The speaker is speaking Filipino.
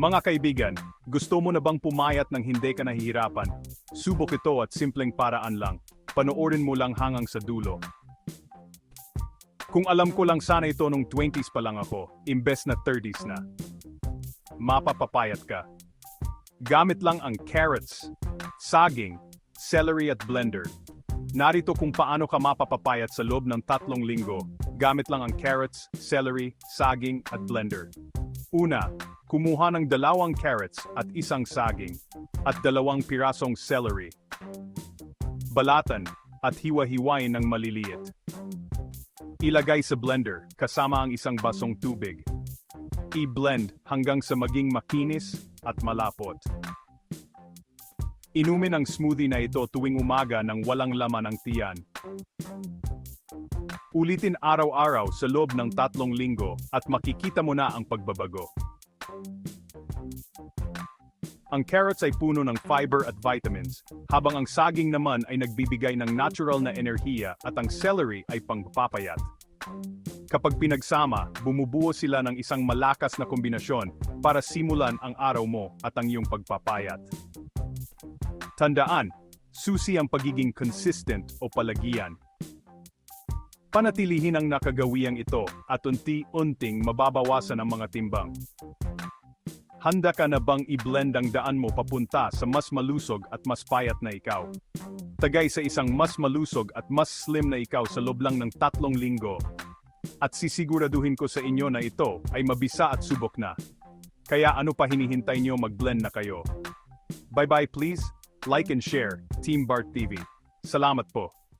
Mga kaibigan, gusto mo na bang pumayat ng hindi ka nahihirapan? Subok ito at simpleng paraan lang. Panoorin mo lang hanggang sa dulo. Kung alam ko lang sana ito nung 20s pa lang ako, imbes na 30s na. Mapapapayat ka. Gamit lang ang carrots, saging, celery at blender. Narito kung paano ka mapapapayat sa loob ng tatlong linggo. Gamit lang ang carrots, celery, saging at blender. Una, kumuha ng dalawang carrots at isang saging at dalawang pirasong celery. Balatan at hiwa-hiwain ng maliliit. Ilagay sa blender kasama ang isang basong tubig. I-blend hanggang sa maging makinis at malapot. Inumin ang smoothie na ito tuwing umaga nang walang laman ang tiyan. Ulitin araw-araw sa loob ng tatlong linggo at makikita mo na ang pagbabago. Ang carrots ay puno ng fiber at vitamins, habang ang saging naman ay nagbibigay ng natural na enerhiya at ang celery ay pangpapayat. Kapag pinagsama, bumubuo sila ng isang malakas na kombinasyon para simulan ang araw mo at ang iyong pagpapayat. Tandaan, susi ang pagiging consistent o palagian. Panatilihin ang nakagawiyang ito at unti-unting mababawasan ang mga timbang. Handa ka na bang i-blend ang daan mo papunta sa mas malusog at mas payat na ikaw? Tagay sa isang mas malusog at mas slim na ikaw sa loob lang ng tatlong linggo. At sisiguraduhin ko sa inyo na ito ay mabisa at subok na. Kaya ano pa hinihintay nyo mag-blend na kayo? Bye-bye please, like and share, Team Bart TV. Salamat po.